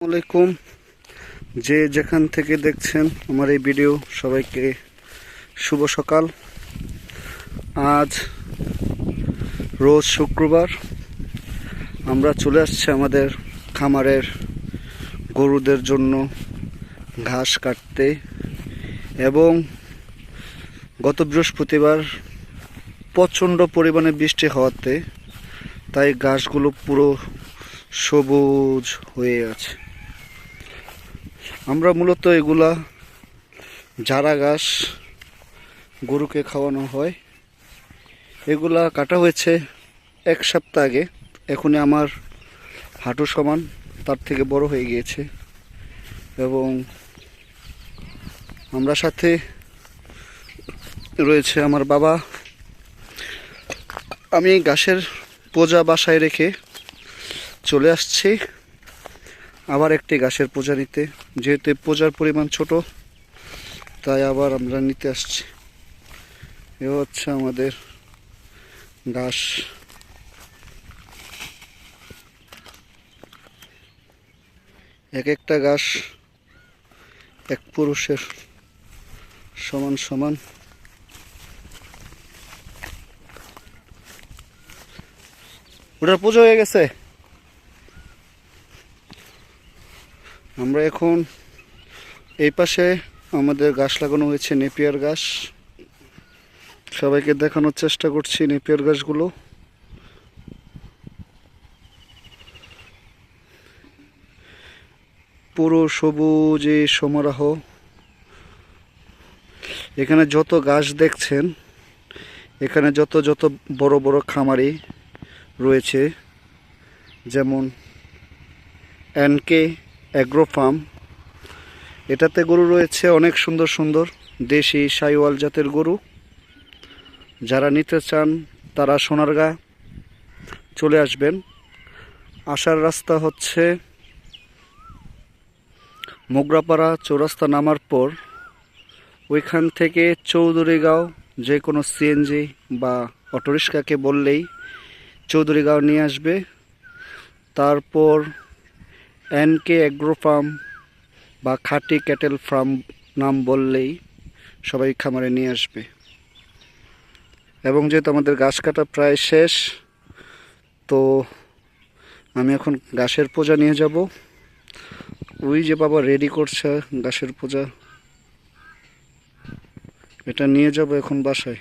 আলাইকুম। যে যেখান থেকে দেখছেন আমার এই ভিডিও, সবাইকে শুভ সকাল। আজ রোজ শুক্রবার আমরা চলে আসছি আমাদের খামারের গরুদের জন্য ঘাস কাটতে এবং গত বৃহস্পতিবার প্রচণ্ড পরিমাণে বৃষ্টি হওয়াতে তাই ঘাসগুলো পুরো সবুজ হয়ে আছে। আমরা মূলত এগুলা জারা ঘাস গরুকে খাওয়ানো হয়, এগুলা কাটা হয়েছে এক সপ্তাহ আগে। এখনই আমার হাঁটু সমান তার থেকে বড় হয়ে গিয়েছে এবং আমরা সাথে রয়েছে আমার বাবা। আমি গাছের পোজা বাসায় রেখে চলে আসছি। আবার একটি গাছের পোজা নিতে। যেহেতু পোজার পরিমাণ ছোট, তাই আবার আমরা নিতে আসছি। এ হচ্ছে আমাদের ঘাস এক একটা ঘাস এক পুরুষের সমান সমান। ওটার পুজো হয়ে গেছে? আমরা এখন এই পাশে আমাদের গাছ লাগানো হয়েছে নেপিয়ার গাছ। সবাইকে দেখানোর চেষ্টা করছি নেপিয়ার গাছগুলো। পুরো সবুজে সমারোহ। এখানে যত গাছ দেখছেন, এখানে যত যত বড় বড় খামারি রয়েছে, যেমন এনকে অ্যাগ্রো ফার্ম। এটাতে গরু রয়েছে অনেক সুন্দর সুন্দর দেশি সাইওয়াল জাতের গরু। যারা নিতে চান তারা সোনারগা চলে আসবেন। আসার রাস্তা হচ্ছে মোগরাপাড়া চৌরাস্তা নামার পর ওইখান থেকে চৌধুরীগাঁও যে কোনো সিএনজি বা অটোরিক্সাকে বললেই চৌধুরীগাঁও নিয়ে আসবে। তারপর এনকে অ্যাগ্রো ফার্ম বা খাঁটি ক্যাটেল ফার্ম নাম বললেই সবাই খামারে নিয়ে আসবে। এবং যেহেতু আমাদের গাছ কাটা প্রায় শেষ, তো আমি এখন গাছের পূজা নিয়ে যাব। ওই যে বাবা রেডি করছে গাছের পূজা। এটা নিয়ে যাব এখন বাসায়।